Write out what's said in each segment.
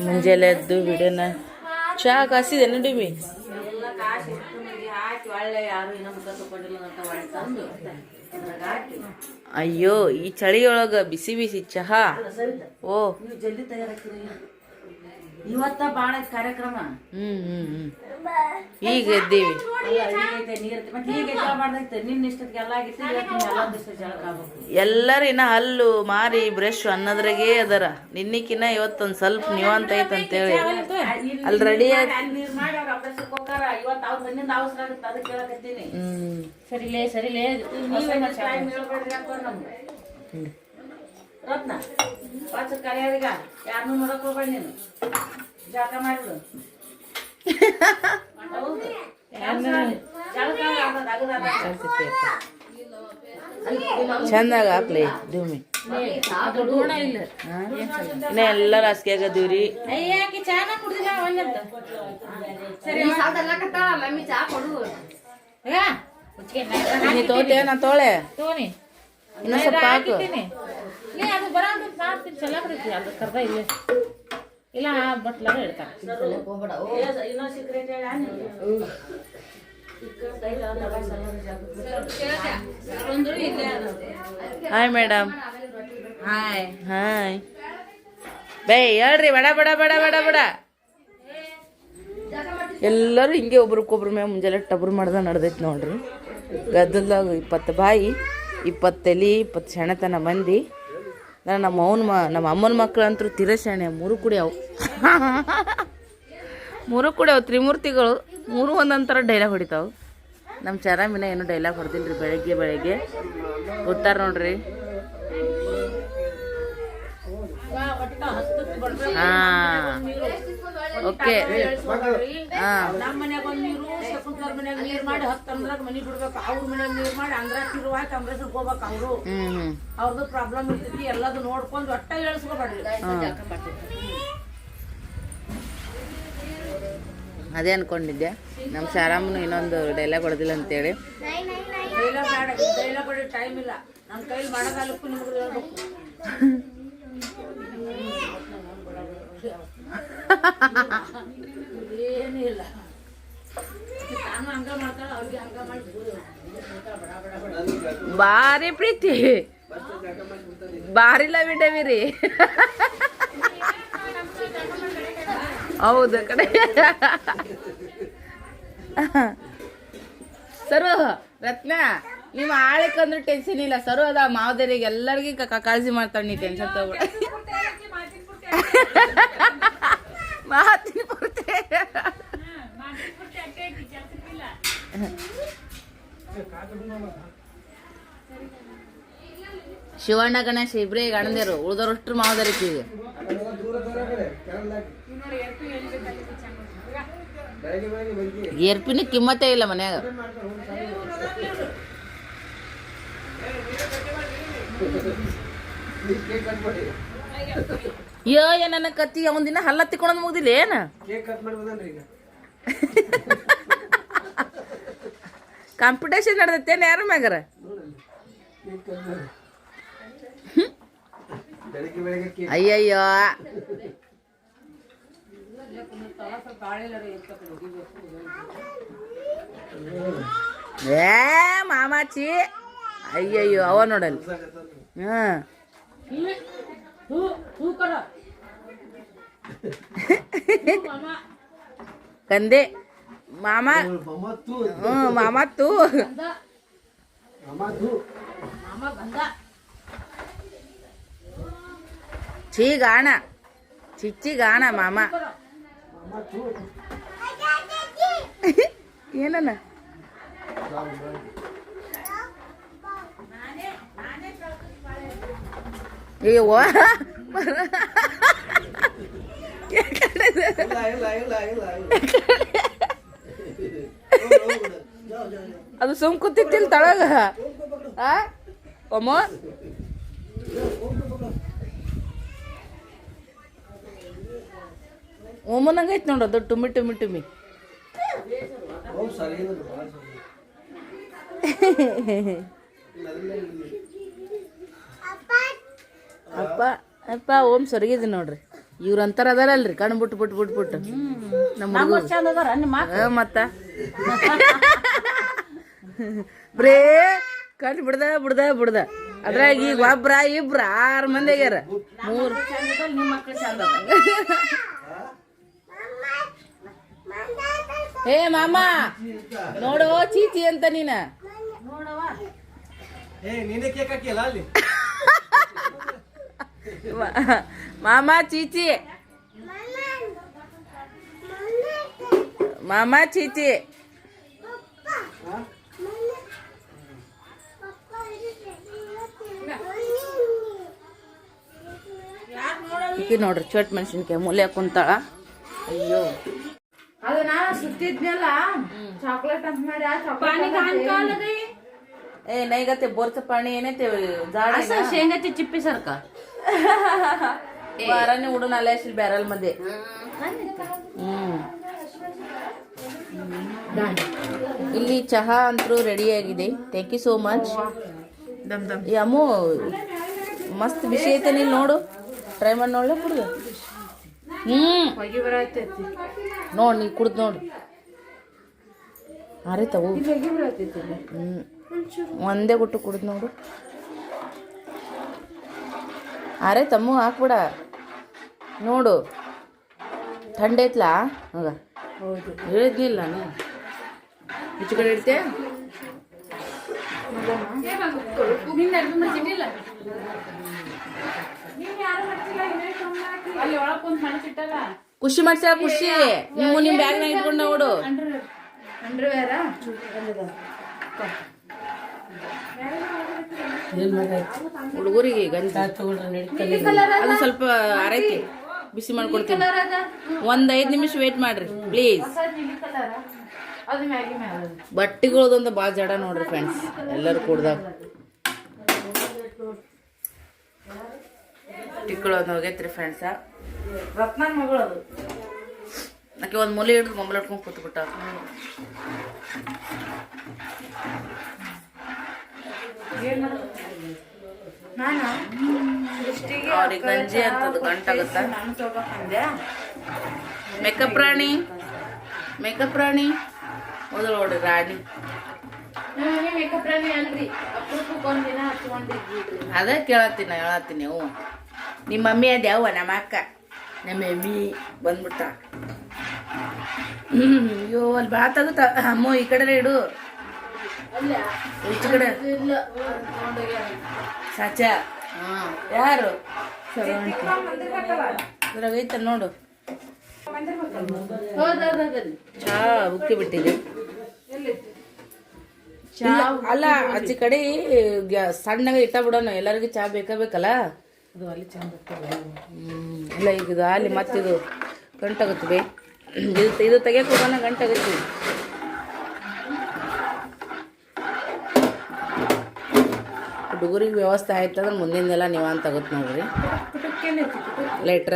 ಮುಂಜಾನೆ ಎದ್ದು ಬಿಡೋಣ. ಚಾ ಕಾಸಿದೆ ನೋಡಿ ಮೀ. ಅಯ್ಯೋ ಈ ಚಳಿಯೊಳಗ ಬಿಸಿ ಬಿಸಿ ಚಹಾ. ಓ. ಜಲ್ದಿ ಇವತ್ತ ಬಾಳ ಕಾರ್ಯಕ್ರಮ. ಹ್ಮ್ ಹ್ಮ್ ಹ್ಮ್. ಈಗ ಎದ್ದೀವಿ. ಎಲ್ಲರೂ ಇನ್ನ ಹಲ್ಲು ಮಾರಿ ಬ್ರಷ್ ಅನ್ನೋದ್ರಾಗೆ ಅದರ. ನಿನ್ನಿಕಿನ್ನ ಇವತ್ತೊಂದ್ ಸ್ವಲ್ಪ ನಿವಾಂತ ಐತೆ ಅಂತೇಳಿ ಅಲ್ಲಿ ರೆಡಿ ಸರಿಲೇ ಸರಿಲೇ ನೀವೇ ಟೈಮ್ ಹೇಳ್ಬೇಡ್ರಿ ಹಾಕೋರ್ ನಮ್ಗೆ ರತ್ನ ವಾಚ ಕರೆಯೋರಿಗ ಯಾರನ್ನೂ ನೋಡಕ್ ಹೋಗ್ಬೇಡ ನೀನು ಜಳಕ ಮಾಡಿಬಿಡು ಹೌದು ಜಳಕ ಆಗೋದ್ ಆಗದ ಚಂದಾಗ ಹಾಕ್ಲಿ ಧೂಮಿ ಗುಣ ಇಲ್ಲ ಇನ್ನ ಎಲ್ಲಾರು ಹಾಸಿಗೆ ಆಗದೀವ್ರಿ ಅಯ್ಯಾಕಿ ಚಾನ ಕುಡ್ದಿಲ್ಲ ಒಂದಂತ ಸರಿ ಮಮ್ಮಿ ಚಾ ಕೊಡು ಈಗ ಹುಚ್ಚಿಗೆ ನೀ ತೋತೆ ನಾ ತೋಳೆ ತೋನಿ ಇನ್ನೊಂದ್ ಸ್ವಲ್ಪ ಹಾಕು ಮಾಡ್ತೀನಿ ಚೆಲ್ಲ ಬಿಡ್ತಿ ಅದು ಕರ್ದ ಇಲ್ಲ. ಇಲ್ಲ ಇಡ್ತಾರೆ. ಹೇಳ ಹಾಯ್ ಮೇಡಮ್ ಹಾಯ್ ಹಾಯ್ ಬೇ ಹೇಳ್ರಿ ಬಡ ಬಡ ಬಡ ಬಡ ಬಡ. ಎಲ್ಲರೂ ಹಿಂಗೆ ಒಬ್ರಿಗೊಬ್ರ ಮ್ಯಾಗ ಮುಂಜಾನೆ ಟಬ್ರು ಮಾಡ್ದ ನಡ್ದೈತಿ ನೋಡ್ರಿ. ಗದ್ದಲ್ದಾಗ ಇಪ್ಪತ್ತು ಬಾಯಿ ಇಪ್ಪತ್ತು ತಲಿ ಇಪ್ಪತ್ತು ಸೆಣತನ ಮಂದಿ. ನಾನು ನಮ್ಮ ಅವನ ಮ, ನಮ್ಮ ಅಮ್ಮನ ಮಕ್ಕಳು ಅಂತೂ ತಿರಸಣೆ ಮೂರು ಮೂರು ಕುಡಿಯವು ಮೂರು ಕುಡಿಯವು ತ್ರಿಮೂರ್ತಿಗಳು. ಮೂರು ಒಂದೊಂಥರ ಡೈಲಾಗ್ ಹೊಡಿತಾವು. ನಮ್ಮ ಚರಾಮಿನ ಏನು ಡೈಲಾಗ್ ಹೊಡೆದಿಲ್ಲ ರೀ ಬೆಳಗ್ಗೆ ಬೆಳಗ್ಗೆ. ಗೊತ್ತಾರ ನೋಡ್ರಿ. ಹಾಂ. ಓಕೆ. ನಮ್ಮ ಮನ್ಯಾಗ ಒಂದ್ ನೀರು ಶಕುಂತಲ ಮನ್ಯಾಗ ನೀರ್ ಮಾಡಿ ಹತ್ತು ಅಂದ್ರಾಗ ಮನಿ ಬಿಡ್ಬೇಕು. ಅವ್ರ ಮನ್ಯಾಗ ನೀರ್ ಮಾಡಿ ಅಂದ್ರಾಗ ತಿರು ಹಾಕಿ ಅಂಬ್ರೇಶ್ವರ್ ಹೋಗ್ಬೇಕು ಅವರು. ಅವ್ರದ್ದು ಪ್ರಾಬ್ಲಮ್ ಇರ್ತೈತಿ ಎಲ್ಲದು ನೋಡ್ಕೊಂಡು ಒಟ್ಟ ಹೇಳ್ಸ್ಕೊಬೇಡ್ರಿ ಅದೇ ಅನ್ಕೊಂಡಿದ್ದೆ. ನಮ್ಮ ಶಾರಾಮನು ಇನ್ನೊಂದು ಡೈಲಾಗ್ ಹೊಡೆದಿಲ್ಲ ಅಂತೇಳಿ. ಡೈಲಾಗ್ ಬೇಡ ಡೈಲಾಗ್ ಕೊಡಿ ಟೈಮ್ ಇಲ್ಲ. ನಮ್ಮ ಕೈಲಿ ಮಾಡೋದಲ್ಲಕ್ಕೂ ನಿಮ್ಗೆ ಹೇಳ್ಬೇಕು. ಭಾರಿ ಪ್ರೀತಿ. ಬಾರಿ ಲವ್ ರೀ ಹೌದು, ಕಡೆ. ಸರು, ರತ್ನ, ನಿಮ್ಮ ಆಳಕ್ಕಂದ್ರೆ ಟೆನ್ಷನ್ ಇಲ್ಲ. ಸರು ಅದ ಮಾವದರಿಗೆ ಎಲ್ಲರಿಗೂ ಕಾಳಜಿ ಮಾಡ್ತಾಳೆ, ನೀ ಟೆನ್ಷನ್ ತಗೋಬೇಡ ಮಾತಿನ ಪೂರ್ತಿ ಶಿವಣ್ಣ, ಗಣೇಶ ಇಬ್ರೇ ಈಗ ಉಳಿದವರಷ್ಟು ಈಗ. ಎರ್ಪಿನ ಕಿಮ್ಮತ್ತೇ ಇಲ್ಲ ಮನ್ಯಾಗ. ಯೋ ಏ, ನನ್ನ ಕತ್ತಿ ಅವನ ದಿನ ಹಲ್ಲ ತಿಕ್ಕೊಳೋದು ಮುಗ್ದಿಲ್ಲ ಏನ? ಕಾಂಪಿಟೇಷನ್ ನಡೆದತ್ತೇನು ಯಾರ ಮ್ಯಾಗಾರ? ಅಯ್ಯಯ್ಯೋ. ಏ ಮಾಮಾಚಿ. ಅಯ್ಯಯ್ಯೋ ಅವ ನೋಡಲ್ಲಿ. ಹಾಂ ಹೂ ಹೂ ಕರ ಕಂದೆ. ಮಾಮ. ಹ್ಞೂ ಮಾಮ ತೂ. ಮಾಮ ಬಂದ. ಛೀ ಗಾಣ. ಚಿಚ್ಚಿ ಗಾಣ ಮಾಮ. ಏನನ ಅಯ್ಯವ್ವ ಅದು ಸುಮ್ ಕೂತಿತ್ತಿಲ್ ತಳಗ. ಆ? ಒಮ್ಮ. ಒಮ್ಮನಂಗೈತಿ ನೋಡು ಅದು ಟುಮಿ ಟುಮಿ ಟುಮಿ. ಅಪ್ಪ ಅಪ್ಪ ಓಮ್ ಸರಿಗಿದೆ ನೋಡ್ರಿ. ಇವ್ರ ಅಂತಾರ ಅದಾರಲ್ರಿ ಕಣ್ಣು ಬಿಟ್ಟು ಬಿಟ್ಟು ಬಿಟ್ಟು ಬಿಟ್ಟು. ನಮ್ಮ ಮತ್ತ. ಬರೇ ಕಣ್ಣು ಬಿಡ್ದ ಬಿಡ್ದ ಬಿಡ್ದ. ಅದ್ರಾಗ ಈಗ ಒಬ್ರ ಇಬ್ರ ಆರು ಮಂದಿ ಆಗ್ಯಾರ. ಮೂರ್ ಚಂದ ಅದಾರ ನಿಮ್ಮ ಮಕ್ಳು ಚಂದ ಅದಾರ ಏ ಮಾಮ ನೋಡು ಚೀಚಿ ಅಂತ ನೀನ. ಮಾಮ ಚೀಚಿ. ಮಾಮ ಚೀಚಿ. ಈಕಿ ನೋಡ್ರಿ ಚೊಟ್ ಮೆಣಸಿನ್ಕಾಯಿ ಮೂಲೆ ಕುಂತಾಳ. ಅಯ್ಯೋ. ಅದು ನಾನು ಸುತ್ತಿದ್ನಲ್ಲ ಚಾಕ್ಲೇಟ್ ಅಂತ ಮಾಡಿ ಆ ಪಾನಿ ಚಾಕ್ಲೇಟ್ ಕಾನ್ ಕಾಲದಿ ಏ ನೈಗತ್ತೆ ಬೋರ್ಸ ಪಾಣಿ ಏನೈತೆ ಜಾಡ ಶೇಂಗತಿ ಚಿಪ್ಪಿ ಸರ್ಕ. ವಾರನೇ ಉಡನ ಅಲ್ಲೇ ಬ್ಯಾರಲ್ ಮಂದಿ ಹ್ಮ್. ಇಲ್ಲಿ ಚಹಾ ಅಂತೂ ರೆಡಿ ಆಗಿದೆ. ಥ್ಯಾಂಕ್ ಯು ಸೋ ಮಚ್ ದಮ್ ದಮ್. ಈ ಅಮ್ಮು ಮಸ್ತ್ ಬಿಸಿ ಐತೆ ನೀನು ನೋಡು. ಟ್ರೈ ಮಾಡಿ ನೋಡ್ಲಾ ಕುಡ್ದು ಹೊಗೆ ಬರತೈತಿ ನೋಡ್ ನೀ ಕುಡ್ದು ನೋಡು. ಆರೈತವು ಹೊಗೆ. ಬರತೈತಿ ಹ್ಮ್. ಒಂದೇ ಗುಟ್ಟು ಕುಡ್ದು ನೋಡು. ಅರೆ ತಮ್ಮ ಹಾಕ್ಬಿಡ. ನೋಡು. ಥಂಡೈತ್ಲಾ ಹಂಗ. ಹೌದು. ನಾನು ಈಚೆ ಕಡೆ ಇಡ್ತೆ ಖುಷಿ ಮಾಡ್ಸ್ಯಾರ ಖುಷಿ? ನಿಮ್ಮ ಬ್ಯಾಗ್ ಬ್ಯಾಗ್ನಾಗ ಇಟ್ಕೊಂಡ ನೋಡು ಹುಡುಗರಿಗೆ ಅದು ಸ್ವಲ್ಪ ಆರೈತಿ ಬಿಸಿ ಮಾಡ್ಕೊಡ್ತೀನಿ. ಒಂದ್ ಐದ್ ನಿಮಿಷ ವೇಟ್ ಮಾಡ್ರಿ ಪ್ಲೀಸ್ ಬಟ್ಟಿಗಳದೊಂದು ಭಾಳ ಜಡ ನೋಡ್ರಿ ಫ್ರೆಂಡ್ಸ್ ಎಲ್ಲರೂ ಕುಡ್ದಾಗ. ಟಿಕ್ಕಳೊಂದು ಹೋಗೈತ್ರಿ ಫ್ರೆಂಡ್ಸ ರತ್ನ ಮಗಳು ಅದು. ಆಕೆ ಒಂದು ಮೂಲೆ ಹಿಡಿದು ಮೊಬೈಲ್ ಇಟ್ಕೊಂಡು ಕೂತ್ಬಿಟ್ಟ. ಅವ್ರಿಗೆ ಗಂಜಿ ಅಂತದ್ದು ಗಂಟಾಗುತ್ತ ಮೇಕಪ್ ರಾಣಿ? ಮೇಕಪ್ ರಾಣಿ? ಮೊದಲು ನೋಡ್ರಿ ರಾಣಿ. ಮೇಕಪ್ ರಾಣಿ ಅಲ್ರಿ. ಅದೇ ಕೇಳತ್ತೀನಿ ನಾ ಹೇಳತ್ತೀನಿ ಹ್ಞೂ. ನಿಮ್ಮ ಮಮ್ಮಿ ಅದೇ ಅವ್ವ ನಮ್ಮ ಅಕ್ಕ. ನಮ್ಮ ಮಮ್ಮಿ ಬಂದ್ಬಿಟ್ಟ. ಹ್ಞೂ ಅಯ್ಯೋ ಅಲ್ಲಿ ಬಾ ತಗುತ್ತ ಅಮ್ಮ ಈ ಕಡೆ ಇಡು. ಈಚೆ ಕಡೆ. ಸಾಚ. ಯಾರು? ಇದ್ರಾಗ ಐತಲ್ಲ ನೋಡು. ಚಾ ಉಕ್ಕಿ ಬಿಟ್ಟಿದೆ. ಅಲ್ಲ ಆಚೆ ಕಡೆ ಸಣ್ಣಗೆ ಇಟ್ಟ ಬಿಡೋಣ ಎಲ್ಲರಿಗೂ ಚಾ ಬೇಕಾ ಬೇಕಲ್ಲ? ಹ್ಮ್. ಇಲ್ಲ ಈಗ ಇದು ಅಲ್ಲಿ ಮತ್ತಿದು ಗಂಟಾಗುತ್ತೆ ಬೇ ಇದು ಇದು ತೆಗಿಯಕ್ಕೆ ಹೋಗೋಣ ಗಂಟಾಗುತ್ತೆ. ಹುಡುಗರಿಗೆ ವ್ಯವಸ್ಥೆ ಆಯ್ತಂದ್ರೆ ಮುಂದಿನೆಲ್ಲ ನೀವು ಅಂತ ಆಗುತ್ತೆ ನೋಡ್ರಿ. ಲೈಟ್ರ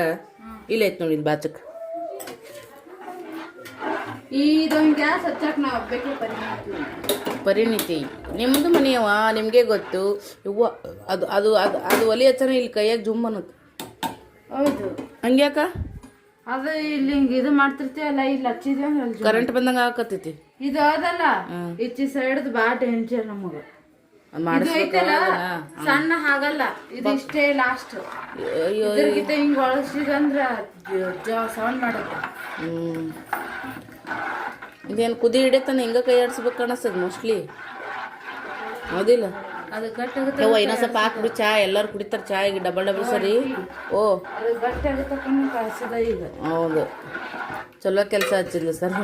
ಇಲ್ಲ ಐತ್ ನೋಡಿ ಇದು ಬಾಚಕ್ ಇದು ಗ್ಯಾಸ್ ಹಚ್ಚಕ್ ನಾವು ಬೇಕು ಪರಿಣಿತಿ. ನಿಮ್ಮದು ಮನೆಯವ ನಿಮಗೆ ಗೊತ್ತು. ಇವ್ವ ಅದು ಅದು ಅದು ಅದು ಒಲಿ ಹಚ್ಚನ ಇಲ್ಲಿ ಕೈಯಾಗ ಜುಮ್ ಅನ್ನೋದು ಹೌದು. ಹಂಗ್ಯಾಕ ಅದು ಇಲ್ಲಿ ಹಿಂಗೆ ಇದು ಮಾಡ್ತಿರ್ತೀವಲ್ಲ ಇಲ್ಲಿ ಹಚ್ಚಿದ್ವಿ ಅಂದ್ರೆ ಕರೆಂಟ್ ಬಂದಂಗ ಆಕತ್ತೈತಿ. ಇದು ಅದಲ್ಲ ಈಚಿ ಸೈಡ್ ಬಾ ಡೇಂಜರ್ ನಮಗ. ಸಣ್ಣ ಹಾಗಲ್ಲ ಇದು ಇಷ್ಟೇ ಲಾಸ್ಟ್ ಹಿಂಗ್ ಒಳಸಿದಂದ್ರ ಸೌಂಡ್ ಮಾಡುತ್ತೆ. ಇದೇನು ಕುದಿ ಹಿಡಿಯತನ ಹಿಂಗೆ ಕೈ ಆಡಿಸ್ಬೇಕು ಅನಿಸ್ತದ ಮೋಸ್ಟ್ಲಿ. ಹೌದಿಲ್ಲ? ಅದು ಗಟ್ಟಿ ಆಗುತ್ತೆ ಯವ್ವ ಇನ್ನೊಂದ್ ಸ್ವಲ್ಪ ಹಾಕ್ಬಿಡು ಚಾ ಎಲ್ಲರೂ ಕುಡಿತಾರೆ ಚಾ ಈಗ ಡಬಲ್ ಡಬಲ್ ಸರಿ. ಓ. ಅದು ಗಟ್ಟಿ ಆಗುತ್ತೆ ಕಳ್ಸದ ಈಗ. ಹೌದು. ಚಲೋ ಕೆಲಸ ಹಚ್ಚಿದ್ಲು ಸರ್.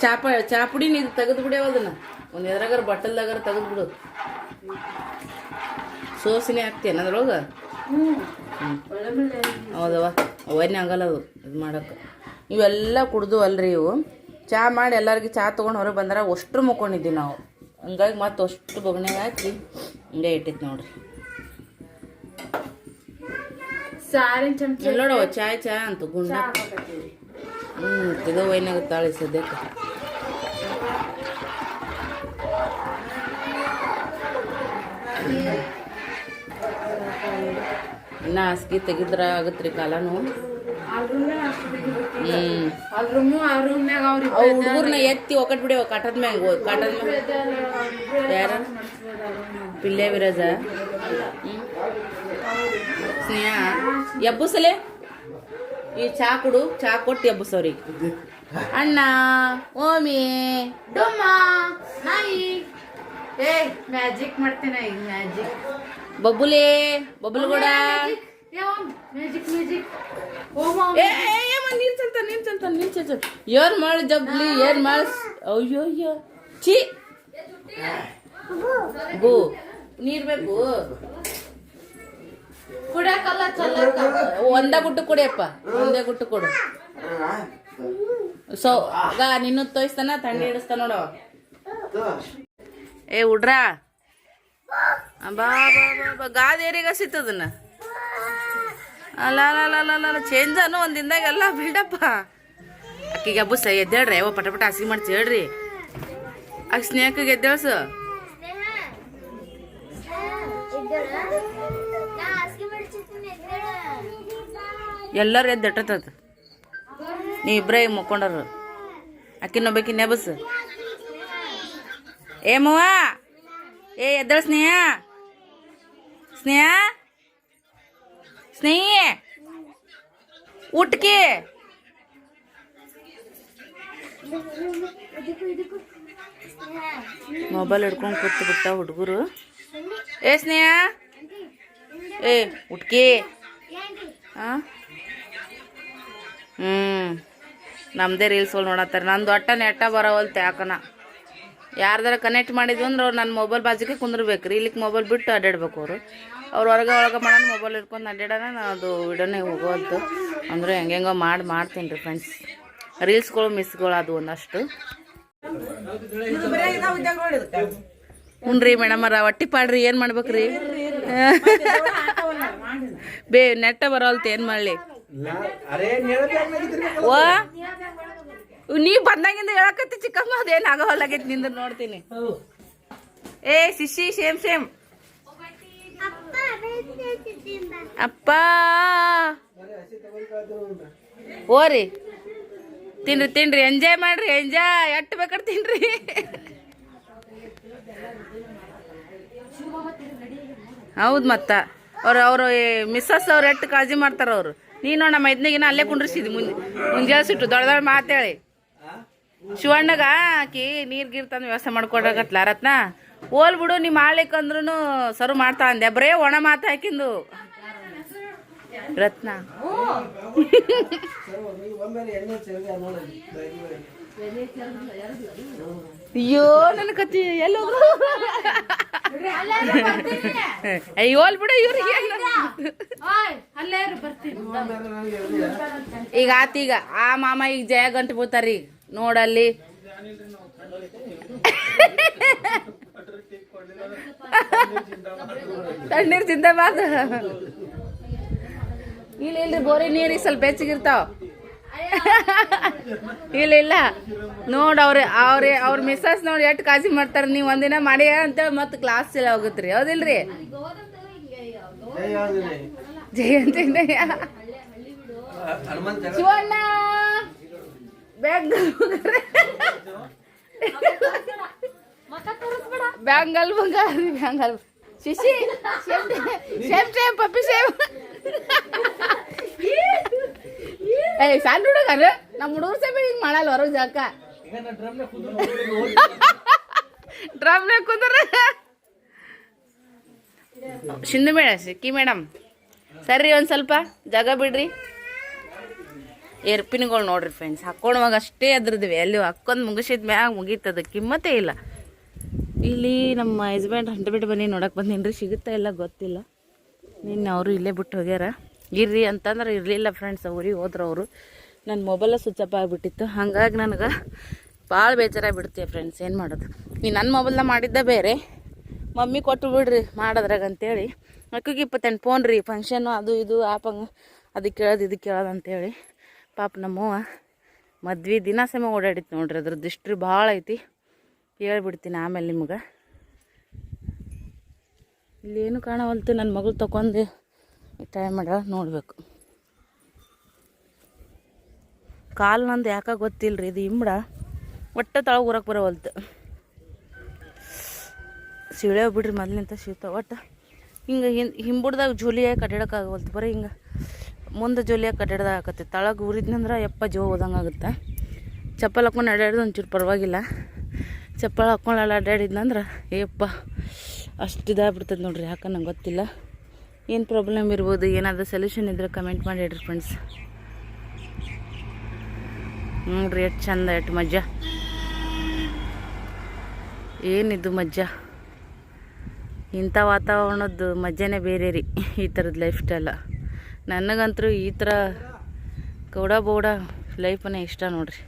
ಚಾಪ ಚಾಪುಡಿ ನೀರು ತೆಗೆದು ಬಿಡ್ಯಾವ ಅದನ್ನ. ಒಂದು ಎದ್ರಾಗಾರ ಬಟ್ಟಲ್ದಾಗಾರ ತೆಗೆದು ಬಿಡು. ಸೋಸಿನೇ ಹಾಕ್ತೇನೆ ಅದ್ರೊಳಗೆ? ಹೌದವ ಅವನ್ನೇ ಆಗಲ್ಲ ಅದು ಇದು ಮಾಡೋಕೆ. ಇವೆಲ್ಲ ಕುಡ್ದು ಅಲ್ರಿ ಇವು. ಚಾ ಮಾಡಿ ಎಲ್ಲರಿಗೆ ಚಾ ತೊಗೊಂಡು ಹೊರಗೆ ಬಂದ್ರೆ ಅಷ್ಟು ಮುಕ್ಕೊಂಡಿದ್ದೀವಿ ನಾವು. ಹಂಗಾಗಿ ಮತ್ತೆ ಅಷ್ಟು ಬೊಗಣೆಗೆ ಹಾಕಿ ಹಿಂಗೆ ಇಟ್ಟಿತ್ತು ನೋಡ್ರಿ. ನೋಡವ ಚಾಯ್ ಚಾ ಅಂತ ಗುಂಡ. ಹ್ಞೂ ಇದು ವೈನಾಗುತ್ತಾಳೆ ಸದ್ಯಕ್ಕೆ. ಇನ್ನ ಹಾಸಿಗೆ ತೆಗಿದ್ರ ಆಗತ್ರಿ ಕಾಲನು. ಹುಡುಗರ್ನ ಎತ್ತಿ ಒಕ್ಕಟ್ ಬಿಡಿ ಕಾಟದ ಮ್ಯಾಗ ಕಾಟದ ಮ್ಯಾಗ. ಯಾರ? ಪಿಲ್ಲೆ ವಿರಾಜ. ಸ್ನೇಹ. ಎಬ್ಬಸಲೆ? ಈ ಚಾ ಕೊಡು ಚಾ ಕೊಟ್ಟು ಎಬ್ಬಸವ್ರಿ ಅಣ್ಣ ಓಮಿ ಡೊಮ್ಮ ನಾಯಿ. ಏ ಮ್ಯಾಜಿಕ್ ಮಾಡ್ತೇನೆ ಈಗ ಮ್ಯಾಜಿಕ್. ಚಲ್ತ ನೀರ್ ಚಲ್ತ ಏನ್ ಮಾಡಿ ಜಬ್ಲಿ ಏನ್ ಮಾಡಿ ಅಯ್ಯೋ ಅಯ್ಯೋ ಚಿ ಬೂ. ನೀರ್ ಬೇಕು. ಕುಡಿಯಕಲ್ಲ ಒಂದ ಗುಟ್ಟು ಕೊಡಿಯಪ್ಪ. ಒಂದೇ ಗುಟ್ಟು ಕೊಡು. ಸೊ ಆಗ ನಿನ್ನ ತೋಯಿಸ್ತಾನ ತಣ್ಣ ಹಿಡಿಸ್ತಾನ ನೋಡು. ಏ ಹುಡ್ರ ಬಾ ಬಾ ಬಾ ಬಾ. ಗಾದಿ ಏರಿಗ ಸಿತ್ತದನ್ನ ಅಲ್ಲ ಅಲ್ಲ ಅಲ್ಲ ಅಲ್ಲ ಚೇಂಜ್ ಅನ್ನು ಒಂದ್ ದಿನದಾಗ ಎಲ್ಲ ಬಿಲ್ಡಪ್ಪ ಅಕ್ಕಿಗೆ ಹಬ್ಬಸ ಎದ್ದೇಳ್ರಿ. ಅವ ಪಟ ಪಟ ಹಸಿ ಮಾಡ್ಸಿ ಹೇಳ್ರಿ. ಆಕೆ ಸ್ನೇಹಕ್ಕೆ ಎದ್ದೇಳ್ಸು ಎಲ್ಲರೂ ಎದ್ದು ಎಟ್ಟತದ ನೀ ಇಬ್ಬರೇ ಮುಕ್ಕೊಂಡರು ಅಕ್ಕಿನ ಬೇಕಿ ನೆಬಸ್. ಏ, ಮವ್ವ. ಏ, ಎದ್ದಳ ಸ್ನೇಹ. ಸ್ನೇಹ? ಸ್ನೇಹಿ. ಉಟ್ಕಿ ಮೊಬೈಲ್ ಹಿಡ್ಕೊಂಡು ಕೂತು ಬಿಟ್ಟ ಹುಡುಗರು. ಏ, ಸ್ನೇಹ. ಏ ಉಟ್ಕಿ ಹಾಂ ಹ್ಞೂ ನಮ್ಮದೇ ರೀಲ್ಸ್ಗಳು ನೋಡತ್ತಾರೆ. ನಂದು ಒಟ್ಟ ನೆಟ್ಟ ಬರೋವಲ್ತೆ ಯಾಕನ. ಯಾರ್ದಾರ ಕನೆಕ್ಟ್ ಮಾಡಿದ್ವಿ ಅಂದ್ರೆ ಅವ್ರು ನನ್ನ ಮೊಬೈಲ್ ಬಾಜಿಗೆ ಕುಂದ್ರಬೇಕು ರೀ ಇಲ್ಲಿಗೆ ಮೊಬೈಲ್ ಬಿಟ್ಟು ಅಡ್ಡಾಡ್ಬೇಕು ಅವರು. ಅವ್ರು ಹೊರಗೆ ಒಳಗೆ ಮಾಡೋಣ ಮೊಬೈಲ್ ಇಟ್ಕೊಂಡು ಅಡ್ಡಾಡೋಣ ನಾನು ಅದು ವಿಡಿಯೋನೇ ಹೋಗೋದು ಅಂದ್ರೆ ಹೆಂಗೆಂಗೋ ಮಾಡಿ ಮಾಡ್ತೀನಿ ರೀ ಫ್ರೆಂಡ್ಸ್ ರೀಲ್ಸ್ಗಳು ಮಿಸ್ಗಳು ಅದು ಒಂದಷ್ಟು. ಹ್ಞೂ ರೀ ಮೇಡಮರ ಹೊಟ್ಟಿ ಪಾಡ್ರಿ ಏನು ಮಾಡ್ಬೇಕ್ರಿ? ಬೇ ನೆಟ್ಟ ಬರೋಲ್ತು ಏನು ಮಾಡಲಿ? ಓ ನೀ ಬಂದಾಗಿಂದ ಹೇಳಕತ್ತಿ ಚಿಕ್ಕಮ್ಮ, ಅದೇನು ಆಗೋಲ್ಲಾಗೈತಿ ನಿಂದ ನೋಡ್ತೀನಿ. ಏ, ಶಿಶಿ, ಸೇಮ್ ಸೇಮ್. ಅಪ್ಪ. ಓರಿ, ತಿನ್ರಿ ತಿನ್ರಿ ಎಂಜಾಯ್ ಮಾಡ್ರಿ ಎಂಜಾಯ್ ಎಟ್ಟು ಬೇಕಾದ್ರೆ ತಿನ್ರಿ. ಹೌದು ಮತ್ತ. ಅವ್ರು, ಅವರು ಮಿಸ್ಸಸ್ ಅವ್ರು ಎಟ್ಟು ಕಾಳಜಿ ಮಾಡ್ತಾರ ಅವರು. ನೀನು ನಮ್ಮ ಐದನೇಗಿನ ಅಲ್ಲೇ ಕುಂಡ್ರಿಸಿದ್ವಿ ಮುಂಜೆ ಮುಂಜಾನೆ ಸಿಟ್ಟು ದೊಡ್ಡ ದೊಡ್ಡ ಮಾತೇಳಿ ಶಿವಣ್ಣಗ ಆಕಿ ನೀರ್ ಗೀರ್ ತಂದು ವ್ಯವಸ್ಥೆ ಮಾಡ್ಕೊಡಕತ್ಲ ರತ್ನ. ಹೋಲ್ ಬಿಡು ನಿಮ್ಮ ಆಳಿಕ್ ಅಂದ್ರು ಸರು ಮಾಡ್ತಾ ಅಂದೆ. ಬರೇ ಒಣ ಮಾತು ಹಾಕಿಂದು. ರತ್ನ. ಅಯ್ಯೋ ನನ್ನ ಕತಿ ಎಲ್ಲ ಅಯ್ಯೋ ಓಲ್ ಬಿಡು, ಇವ್ರಿಗೆ ಈಗ ಆತೀಗ ಆ ಮಾಮ ಈಗ ಜಯ ಗಂಟು ಬೀಳ್ತಾರ ಈಗ. ನೋಡಲ್ಲಿ. ತಣ್ಣೀರು ತಿಂದಬಾರ್ದ ಇಲ್ಲ ಇಲ್ರಿ ಬೋರಿ ನೀರಿ ಸ್ವಲ್ಪ ಹೆಚ್ಚಿಗಿರ್ತಾವ ಇಲ್ಲ ಇಲ್ಲ. ನೋಡ್ ಅವ್ರ ಅವ್ರ ಅವ್ರ ಮಿಸ್ಸಸ್ ನೋಡಿ ಎಷ್ಟು ಕಾಜಿ ಮಾಡ್ತಾರ ನೀವು ಒಂದಿನ ಮಾಡಿ ಅಂತೇಳಿ ಮತ್ತೆ ಕ್ಲಾಸ್ ಎಲ್ಲ ಹೋಗುತ್ತ್ರಿ ಹೌದಿಲ್ರಿ? ಜಯಂತಿ ಶಿವಣ್ಣ! ಬ್ಯಾಂಗಲ್ ಬಂಗಾರ. ಬ್ಯಾಂಗಲ್ ಶಿಶಿ, ಸೇಮ್ ಸೇಮ್ ಪಪ್ಪಿ, ಸೇಮ್. ಏಯ್ ಸಣ್ಣ ಹುಡುಗರು ನಮ್ಮ ಹುಡುಗರು ಸೇಮ್ ಹಿಂಗೆ ಮಾಡಲ್ಲ ಹೊರ ಜಾಕ. ಡ್ರಮ್ನ ಕುಂದ್ರ. ಸಿಂಧು ಮೇಡ, ಸಿಕ್ಕಿ ಮೇಡಮ್ ಸರಿ ಒಂದು ಸ್ವಲ್ಪ, ಜಾಗ ಬಿಡ್ರಿ. ಏರ್ಪಿನ್ಗಳು ನೋಡ್ರಿ ಫ್ರೆಂಡ್ಸ್ ಹಾಕ್ಕೊಳುವಾಗ ಅಷ್ಟೇ ಅದ್ರದ್ದು ವ್ಯಾಲ್ಯೂ ಹಾಕ್ಕೊಂಡು ಮುಗಿಸಿದ ಮ್ಯಾಗ ಮುಗೀತದ ಕಿಮ್ಮತ್ತೇ ಇಲ್ಲ. ಇಲ್ಲಿ ನಮ್ಮ ಹಸ್ಬೆಂಡ್ ಹಂಟ ಬಿಟ್ಟು ಬನ್ನಿ ನೋಡಕ್ಕೆ ಬಂದೀನಿ ರೀ ಸಿಗುತ್ತಾ ಇಲ್ಲ ಗೊತ್ತಿಲ್ಲ. ನಿನ್ನೆ ಅವರು ಇಲ್ಲೇ ಬಿಟ್ಟು ಹೋಗ್ಯಾರ. ಇರ್ರಿ ಅಂತಂದ್ರೆ ಇರಲಿಲ್ಲ ಫ್ರೆಂಡ್ಸ್ ಊರಿಗೆ ಹೋದ್ರು ಅವರು. ನನ್ನ ಮೊಬೈಲ ಸ್ವಿಚ್ ಅಪ್ ಆಗಿಬಿಟ್ಟಿತ್ತು. ಹಾಗಾಗಿ ನನಗೆ ಭಾಳ ಬೇಜಾರಾಗಿ ಬಿಡ್ತೀಯ ಫ್ರೆಂಡ್ಸ್ ಏನು ಮಾಡೋದು? ನೀ ನನ್ನ ಮೊಬೈಲ್ನ ಮಾಡಿದ್ದ ಬೇರೆ. ಮಮ್ಮಿ ಕೊಟ್ಟು ಬಿಡ್ರಿ ಮಾಡೋದ್ರಾಗ ಅಂತೇಳಿ. ಅಕ್ಕಿಗೆ ಇಪ್ಪತ್ತೆಂಟು ಫೋನ್ ರೀ. ಫಂಕ್ಷನ್ನು ಅದು ಇದು ಆಪಂಗ ಅದಕ್ಕೆ ಕೇಳೋದು ಇದಕ್ಕೆ ಕೇಳೋದು ಅಂತೇಳಿ. ಪಾಪ ನಮ್ಮವ್ವ ಮದ್ವೆ ದಿನ ಸಮ ಓಡಾಡಿತ್ತು ನೋಡ್ರಿ, ಅದ್ರ ಹಿಸ್ಟ್ರಿ ಭಾಳ ಐತಿ. ಹೇಳ್ಬಿಡ್ತೀನಿ ಆಮೇಲೆ ನಿಮ್ಗೆ. ಇಲ್ಲೇನು ಕಾಣವಲ್ತು? ನನ್ನ ಮಗಳು ತಗೊಂಡು ಟ್ರೈ ಮಾಡ ನೋಡಬೇಕು. ಕಾಲು ನಂದು ಯಾಕೆ ಗೊತ್ತಿಲ್ಲ ರೀ ಇದು ಇಂಬಡ ಒಟ್ಟ ತಳಗೆ ಊರಕ್ಕೆ ಬರೋವಲ್ತು. ಸಿಳೆ ಬಿಡ್ರಿ ಮೊದ್ಲಿಂತ ಸಿಗ್ತಾವ ಒಟ್ಟು. ಹಿಂಗೆ ಹಿಂಬುಡ್ದಾಗ ಜೂಲಿಯಾಗಿ ಕಡ್ಡಾಡಕ್ಕಾಗವಲ್ತು ಬರೀ ಹಿಂಗೆ. ಮುಂದೆ ಜೋಲಿಯ ಕಟ್ಟಡದ ಹಾಕತ್ತೆ. ತಳಗೆ ಉರಿದ್ನಂದ್ರೆ ಎಪ್ಪ ಜೋ ಹೋದಂಗೆ ಆಗುತ್ತೆ. ಚಪ್ಪಲ್ ಹಾಕೊಂಡು ಅಡ್ಡಾಡಿದ ಒಂಚೂರು ಪರವಾಗಿಲ್ಲ. ಚಪ್ಪಲ್ ಹಾಕೊಂಡು ಅಡ್ಡಾಡಿದ್ನಂದ್ರೆ ಏಪ್ಪ ಅಷ್ಟು ಇದಾಗ್ಬಿಡ್ತದೆ ನೋಡ್ರಿ, ಯಾಕೆ ನಂಗೆ ಗೊತ್ತಿಲ್ಲ. ಏನು ಪ್ರಾಬ್ಲಮ್ ಇರ್ಬೋದು, ಏನಾದರೂ ಸೊಲ್ಯೂಷನ್ ಇದ್ರೆ ಕಮೆಂಟ್ ಮಾಡಿ ಹೇಳ್ರಿ ಫ್ರೆಂಡ್ಸ್ ನೋಡ್ರಿ ಎಷ್ಟು ಚಂದ, ಎಷ್ಟು ಮಜ್ಜ. ಏನಿದು ಮಜ್ಜಾ? ಇಂಥ ವಾತಾವರಣದ್ದು ಮಜ್ಜನೇ ಬೇರೆ ರೀ, ಈ ಥರದ ಲೈಫ್ ಸ್ಟೈಲ ನನಗಂತೂ ಈ ಥರ ಕೌಡ ಬೌಡ ಲೈಫನೇ ಇಷ್ಟ ನೋಡ್ರಿ.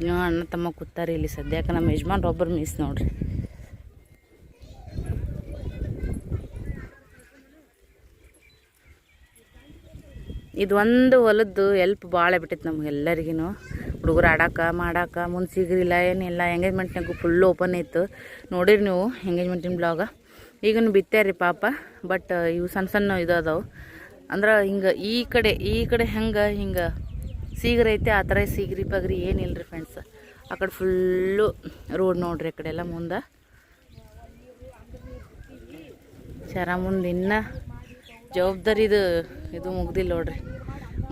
ಇನ್ನೂ ಅಣ್ಣ ತಮ್ಮ ಕೂತಾರೆ ಇಲ್ಲಿ ಸದ್ಯಕ್ಕೆ ನಮ್ಮ ಯಜಮಾನ್ರು ಒಬ್ಬರು ಮಿಸ್ ನೋಡ್ರಿ. ಇದು ಒಂದು ಹೊಲದ್ದು ಎಲ್ಪ್ ಭಾಳ ಬಿಟ್ಟೈತೆ ನಮಗೆಲ್ಲರಿಗೂ ಹುಡುಗರು ಆಡಾಕ, ಮಾಡಾಕ ಮುಂದೆ ಸಿಗ್ರಿಲ್ಲ ಏನಿಲ್ಲ ಎಂಗೇಜ್ಮೆಂಟ್ನಾಗೂ ಫುಲ್ ಓಪನ್ ಇತ್ತು. ನೋಡಿರಿ ನೀವು ಎಂಗೇಜ್ಮೆಂಟಿನ ಬ್ಲಾಗ ಈಗನು ಬಿತ್ತಾರಿ ಪಾಪ ಬಟ್ ಇವು ಸಣ್ಣ ಸಣ್ಣ ಇದು ಅದಾವೆ ಅಂದ್ರೆ ಹಿಂಗೆ ಈ ಕಡೆ ಈ ಕಡೆ ಹೆಂಗೆ ಹಿಂಗೆ ಸೀಗರಿ ಐತೆ, ಆ ಥರ ಸೀಗರಿ ಪಗ್ರಿ ಏನಿಲ್ಲ ರೀ ಫ್ರೆಂಡ್ಸ್ ಆ ಕಡೆ ಫುಲ್ಲು ರೋಡ್ ನೋಡ್ರಿ ಆ ಕಡೆ ಎಲ್ಲ ಮುಂದೆ. ಚರ ಮುಂದೆ ಇನ್ನೂ ಜವಾಬ್ದಾರಿ ಇದು ಇದು ಮುಗ್ದಿಲ್ಲ ನೋಡ್ರಿ.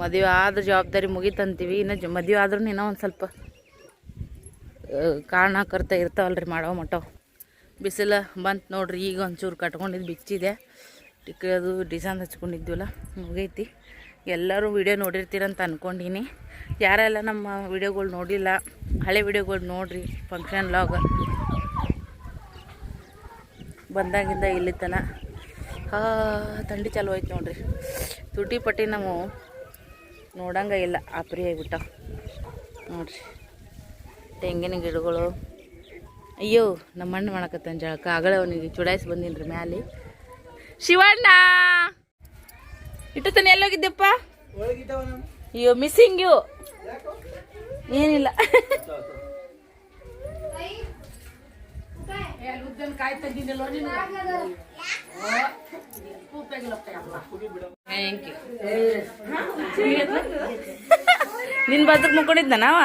ಮದುವೆ ಆದ ಜವಾಬ್ದಾರಿ ಮುಗಿತಂತೀವಿ, ಇನ್ನು ಜ ಮದುವೆ ಆದ್ರೂ ಇನ್ನೂ ಒಂದು ಸ್ವಲ್ಪ ಕಾರಣ ಕರ್ತ ಇರ್ತಾವಲ್ರಿ ಮಾಡೋ ಮಟ್ಟವು ಬಿಸಿಲು ಬಂತು ನೋಡ್ರಿ, ಈಗ ಒಂಚೂರು ಕಟ್ಕೊಂಡಿದ್ದು ಬಿಚ್ಚಿದೆ. ಟಿಕ್ಕ ಅದು ಡಿಸೈನ್ ಹಚ್ಕೊಂಡಿದ್ವಲ್ಲ, ಮುಗೈತಿ. ಎಲ್ಲರೂ ವಿಡಿಯೋ ನೋಡಿರ್ತೀರಂತ ಅಂದ್ಕೊಂಡೀನಿ ಯಾರೆಲ್ಲ ನಮ್ಮ ವಿಡಿಯೋಗಳು ನೋಡಿಲ್ಲ, ಹಳೆ ವಿಡಿಯೋಗಳು ನೋಡಿರಿ ಫಂಕ್ಷನ್ ಲಾಗ ಬಂದಾಗಿಂದ ಇಲ್ಲಿ ತನ. ಹಾ, ಥಂಡಿ ಚಾಲು ಆಯ್ತು ನೋಡ್ರಿ. ತುಟಿ ಪಟ್ಟಿ ನಾವು ನೋಡಂಗ ಇಲ್ಲ ಆಪ್ರಿ ಆಗಿಬಿಟ್ಟ. ನೋಡ್ರಿ. ತೆಂಗಿನ ಗಿಡಗಳು. ಅಯ್ಯೋ, ನಮ್ಮ ಅಣ್ಣ ಮಾಡಕತ್ತಾನ ಆಗಲೇ ಅವನಿಗೆ ಚುಡಾಯಿಸಿ ಬಂದೀನಿ ರೀ ಮ್ಯಾಲೆ. ಶಿವಣ್ಣ. ಇಟ್ಟು ತಾನೆ ಎಲ್ಲೋಗಿದ್ದೆಪ್ಪ? ಅಯ್ಯೋ ಮಿಸ್ಸಿಂಗ್ ಯು ಏನಿಲ್ಲ. ನಿನ್? ಬದಕ್ ಮುಕ್ಕೊಂಡಿದ್ದ ನಾವ?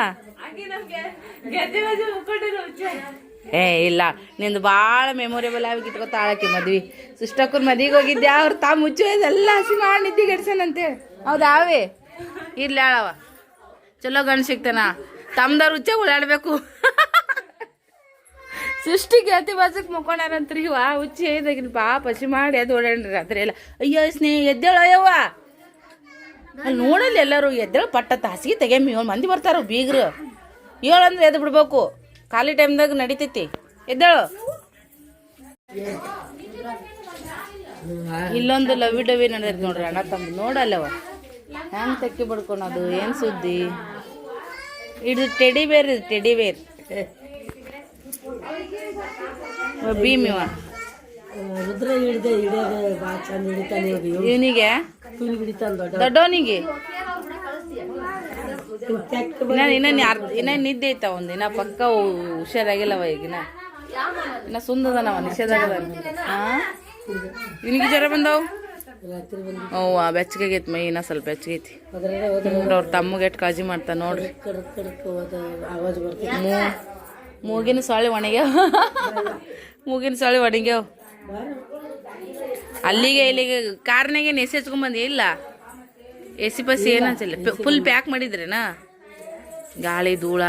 ಏ, ಇಲ್ಲ. ನಿಂದು ಭಾಳ ಮೆಮೊರೇಬಲ್ ಆಗಿ ಇಟ್ಕೊತ ಆಳಕ್ಕೆ ಮದ್ವಿ. ಸುಷ್ಟಕ್ಕೂ ಮದ್ವಿಗೆ ಹೋಗಿದ್ದೆ ಅವ್ರು ತಾ ಮುಚ್ಚೋದೆಲ್ಲ ಹಸಿ ಮಾಡಿ ನಿದ್ದೆ ಗಡ್ಸನಂತೇಳಿ ಹೌದಾ ಅವೇ ಇರ್ಲಿ ಆಳವ. ಚಲೋ ಗಂಡು ಸಿಗ್ತಾನ. ತಮ್ದವ್ರ ಹುಚ್ಚ ಓಡಾಡ್ಬೇಕು. ಸೃಷ್ಟಿ ಗೆಳತಿ ಬಸಕ್ ಮುಕ್ಕೊಂಡಾರಂತ್ರಿ ವಾ ಹುಚ್ಚಿ ಹೇಳಿದಾಗಿನ ಪಾಪ ಹಸಿ ಮಾಡಿ ಅದು ಓಡಾಡ್ರಿ ರಾತ್ರಿ ಎಲ್ಲ. ಅಯ್ಯೋ, ಸ್ನೇಹ, ಎದ್ದೇಳು ಅಯ್ಯವ್ವ. ಅಲ್ಲಿ ನೋಡಲ್ಲ ಎಲ್ಲರೂ ಎದ್ದೇಳು ಪಟ್ಟ ತಾಸಿಗೆ ತೆಗೆಮ್ಮಿ ಏಳು ಮಂದಿ ಬರ್ತಾರ ಏಳು ಅಂದ್ರೆ ಎದ್ದು ಬಿಡ್ಬೇಕು ಖಾಲಿ ಟೈಮ್ದಾಗ ನಡಿತೈತಿ. ಎದ್ದಳು. ಇಲ್ಲೊಂದು ಲವಿ ಡವಿ ನಡೆದೈತಿ ನೋಡ್ರಿ ಅಣ್ಣ ತಮ್ಮ ನೋಡಲ್ಲವ. ಹೆಂಗ್ ತೆಕ್ಕಿ ಬಡ್ಕೊಳೋದು ಏನ್ ಸುದ್ದಿ? ಇದು ಟೆಡಿ ಬೇರ್ ಇದು ಟೆಡಿ ಬೇರ್ ಭೀಮಿವ ರುದ್ರ ಹಿಡಿದೆ ಹಿಡಿಯೋದು ಭಾಳ ಚಂದ ಹಿಡಿತಾನೆ ಇವನಿಗೆ? ದೊಡ್ಡವನಿಗೆ? ಕೆಟ್ಟ ಇನ್ನ ಇನ್ನ ಇನ್ನ ನಿದ್ದೆ ಐತ ಒಂದ್, ಇನ್ನ ಪಕ್ಕ ಹುಷಾರಾಗಿಲ್ಲವ ಈಗಿನ. ಇನ್ನ ಸುಂದದನವ ನಿಷೇಧಾಗದ ಇವನಿಗೆ ಜ್ವರ ಬಂದವು? ಓ ಬೆಚ್ಚಗೆ ಅವ್ವ ಬೆಚ್ಚಗೈತಿ ಮೈ, ಇನ್ನ ಸ್ವಲ್ಪ ಬೆಚ್ಚಗೈತಿ ಅವ್ರ ತಮ್ಮಗೆ ಎಷ್ಟು ಕಾಳಜಿ ಮಾಡ್ತಾ ನೋಡ್ರಿ. ಮೂಗಿನ ಸೊಳ್ಳೆ ಒಣಗ್ಯಾವ. ಮೂಗಿನ ಸೊಳ್ಳೆ ಒಣಗ್ಯಾವ. ಅಲ್ಲಿಗೆ ಇಲ್ಲಿಗೆ ಕಾರ್ನಾಗೆ ಎಸಿ ಹಚ್ಕೊಂಬಂದಿ ಸಿ ಬಸ್ ಪಸಿ ಏನಂತಿಲ್ಲ ಫುಲ್ ಪ್ಯಾಕ್ ಮಾಡಿದ್ರೇನಾ? ಗಾಳಿ ಧೂಳ.